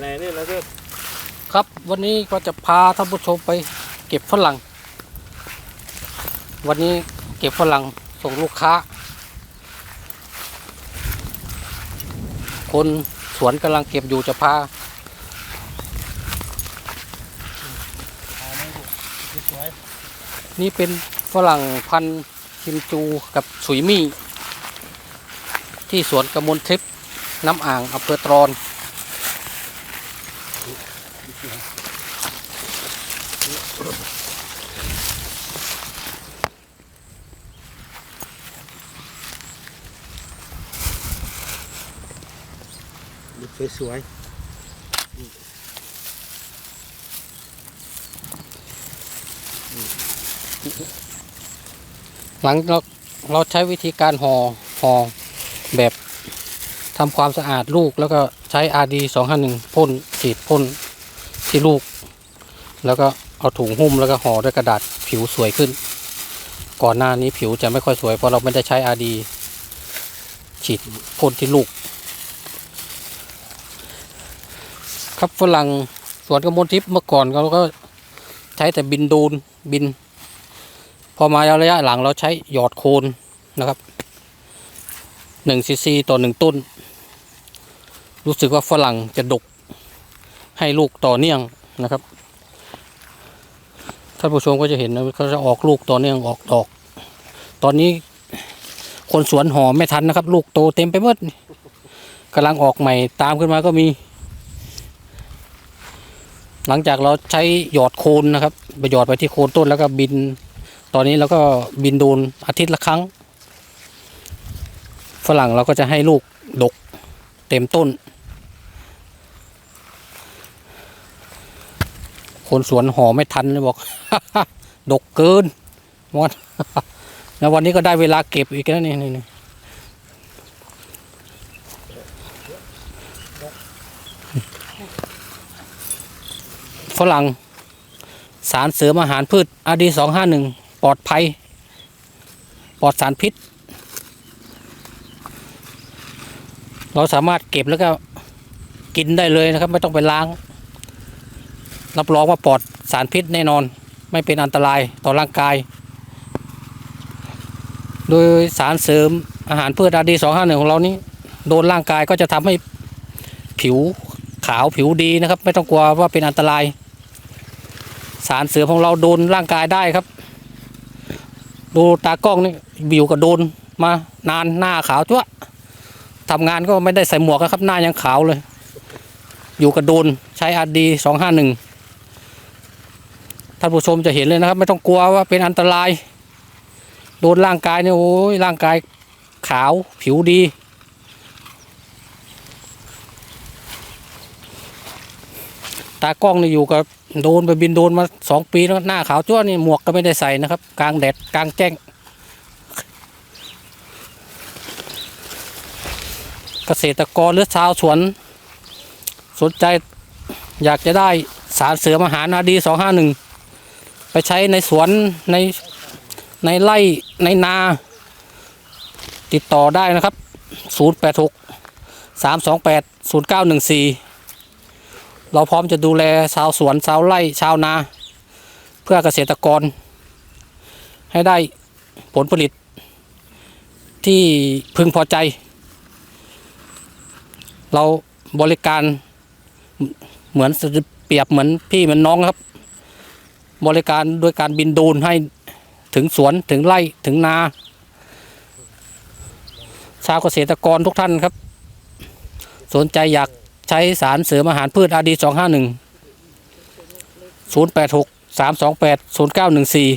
ไหนนี่แล้วก็ครับวันนี้ก็จะพาท่านผู้ชมไปเก็บฝรั่ง วันนี้เก็บฝรั่งส่งลูกค้า คนสวนกำลังเก็บอยู่จะพานี่เป็นฝรั่งพันธุ์คิมจูกับสุยมี่ ที่สวนกำมลทิพย์น้ำอ่างอำเภอตรอน ลูกสวยหลังเราเราใช้วิธีการห่อห่อแบบทำความสะอาดลูกแล้วก็ใช้ RD 251พ่นฉีดพ่นที่ลูก แล้วก็เอาถุงหุ้มแล้วก็ห่อด้วยกระดาษผิวสวยขึ้น ก่อนหน้านี้ผิวจะไม่ค่อยสวยเพราะเราไม่ได้ใช้ RD ฉีดพ่นที่ลูก ครับฝรั่งสวนกระมวลทิพย์เมื่อก่อนเราก็ใช้แต่บินดูนบิน พอมาระยะหลังเราใช้หยอดโคนนะครับหนึ่งซีซีต่อหนึ่งต้น รู้สึกว่าฝรั่งจะดกให้ลูกต่อเนื่องนะครับท่านผู้ชมก็จะเห็นนะเขาจะออกลูกต่อเนื่องออกดอก ตอนนี้คนสวนหอไม่ทันนะครับ ลูกโตเต็มไปหมดกำลังออกใหม่ตามขึ้นมาก็มี หลังจากเราใช้หยอดโคนนะครับไปหยอดไปที่โคนต้นแล้วก็บิน ตอนนี้เราก็บินโดนอาทิตย์ละครั้ง ฝรั่งเราก็จะให้ลูกดกเต็มต้น คนสวนห่อไม่ทันเลยบอก ดกเกินวันแล้ววันนี้ก็ได้เวลาเก็บอีกแล้วนี่นี่ ฝรั่ง สารเสริมอาหารพืชอาดีสองห้าหนึ่งปลอดภัย ปลอดสารพิษ เราสามารถเก็บแล้วก็กินได้เลยนะครับ ไม่ต้องไปล้าง รับรองว่าปลอดสารพิษแน่นอน ไม่เป็นอันตรายต่อร่างกาย โดยสารเสริมอาหารพืชอาดีสองห้าหนึ่งของเรานี้ โดนร่างกายก็จะทำให้ผิวขาวผิวดีนะครับ ไม่ต้องกลัวว่าเป็นอันตราย สารเสือของเราโดนร่างกายได้ครับ ดูตากล้องนี่บิวกับโดนมานานหน้าขาวจ้วะทำงานก็ไม่ได้ใส่หมวกนะครับ หน้ายังขาวเลย อยู่กับโดนใช้อาดีสองห้าหนึ่งท่านผู้ชมจะเห็นเลยนะครับ ไม่ต้องกลัวว่าเป็นอันตราย โดนร่างกายเนี่ยโอ้ยร่างกายขาวผิวดีตากล้องนี่อยู่กับ โดนไปบินโดนมาสองปีแล้วหน้าขาวจ้วนี่หมวกก็ไม่ได้ใส่นะครับ กลางแดดกลางแจ้งเกษตรกรหรือชาวสวน สนใจอยากจะได้สารเสือมหานาดีสองห้าหนึ่งไปใช้ในสวนในในไร่ในนา ติดต่อได้นะครับศูนย์แปดหกสามสองแปดศูนย์เก้าหนึ่งสี่ เราพร้อมจะดูแลชาวสวนชาวไร่ชาวนา เพื่อเกษตรกร ให้ได้ผลผลิต ที่พึงพอใจ เราบริการเหมือนเปรียบเหมือนพี่เหมือนน้องครับ บริการโดยการบินโดรนให้ถึงสวนถึงไร่ถึงนา ชาวเกษตรกรทุกท่านครับ สนใจอยาก ใช้สารเสริมอาหารพืชอาดีสองห้าหนึ่งศูนย์แปดหกสามสองแปดศูนย์เก้าหนึ่งสี่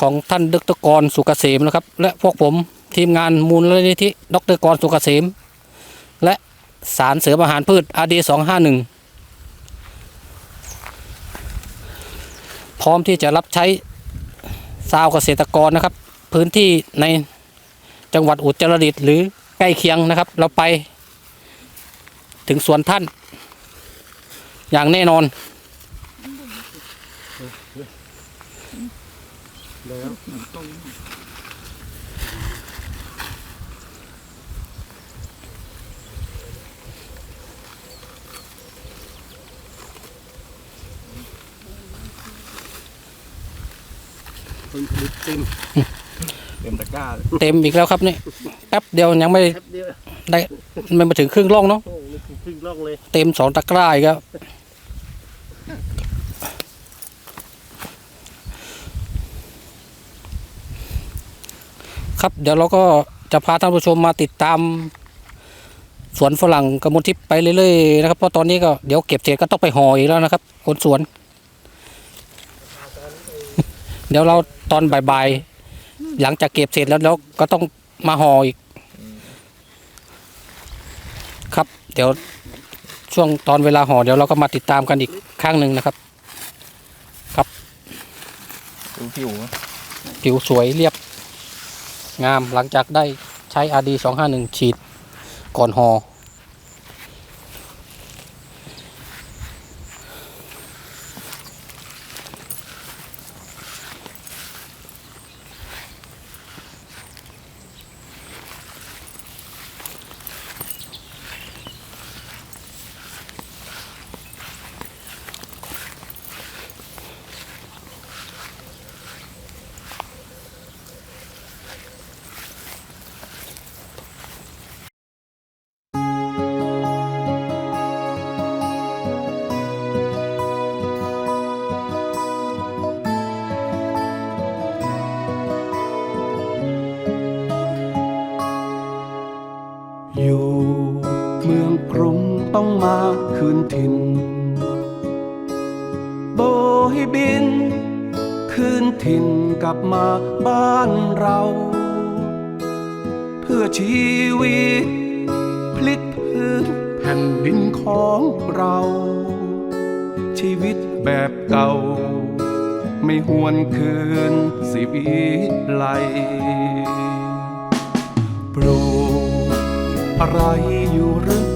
ของท่านดรกรสุกเกษมนะครับ และพวกผมทีมงานมูลนิธิดรกรสุกเกษม และสารเสริมอาหารพืชอาดีสองห้าหนึ่งพร้อมที่จะรับใช้ชาวเกษตรกรนะครับ พื้นที่ในจังหวัดอุตรดิตถ์หรือ ใกล้เคียงนะครับ เราไป ถึงสวนท่าน อย่างแน่นอนเต็ม เต็มตะกร้าเลยเต็มอีกแล้วครับนี่แป๊บเดียวยังไม่แป๊บเดียวได้ไม่มาถึงครึ่งร่องเนาะโอ้นี่คือครึ่งร่องเลยเต็มสองตะกร้าอีกแล้วครับเดี๋ยวเราก็จะพาท่านผู้ชมมาติดตาม สวนฝรั่งกระมวลทิพย์ไปเรื่อยๆนะครับเพราะตอนนี้ก็เดี๋ยวเก็บเสร็จก็ต้องไปห่ออีกแล้วนะครับคนสวน เดี๋ยวเราตอนบ่ายๆ หลังจากเก็บเสร็จแล้วเราก็ต้องมาห่ออีก ครับ เดี๋ยวช่วงตอนเวลาห่อเดี๋ยวเราก็มาติดตามกันอีกครั้งหนึ่งนะครับดูผิวผิวสวยเรียบ งามหลังจากได้ใช้ RD 251ฉีดก่อนห่อ กรุงต้องมาคืนถิ่น โบให้บิน คืนถิ่นกลับมาบ้านเรา เพื่อชีวิต พลิกพื้นแผ่นดินของเรา ชีวิตแบบเก่า ไม่หวนคืนสิวิไลปลูกอะไรอยู่หรือ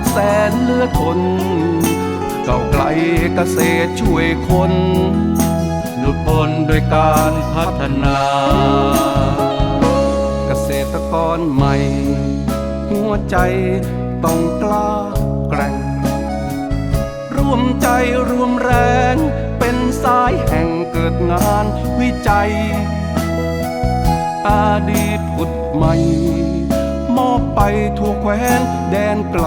ากแสนเลือดทนเก่าไกลเกษตรช่วยคนหลุดพ้นด้วยการพัฒนา เกษตรกรใหม่ หัวใจต้องกล้าแกร่ง ร่วมใจรวมแรง เป็นสายแห่งเกิดงานวิจัย อาดีตผุดใหม่ มอบไปทั่วแคว้นแดนไกล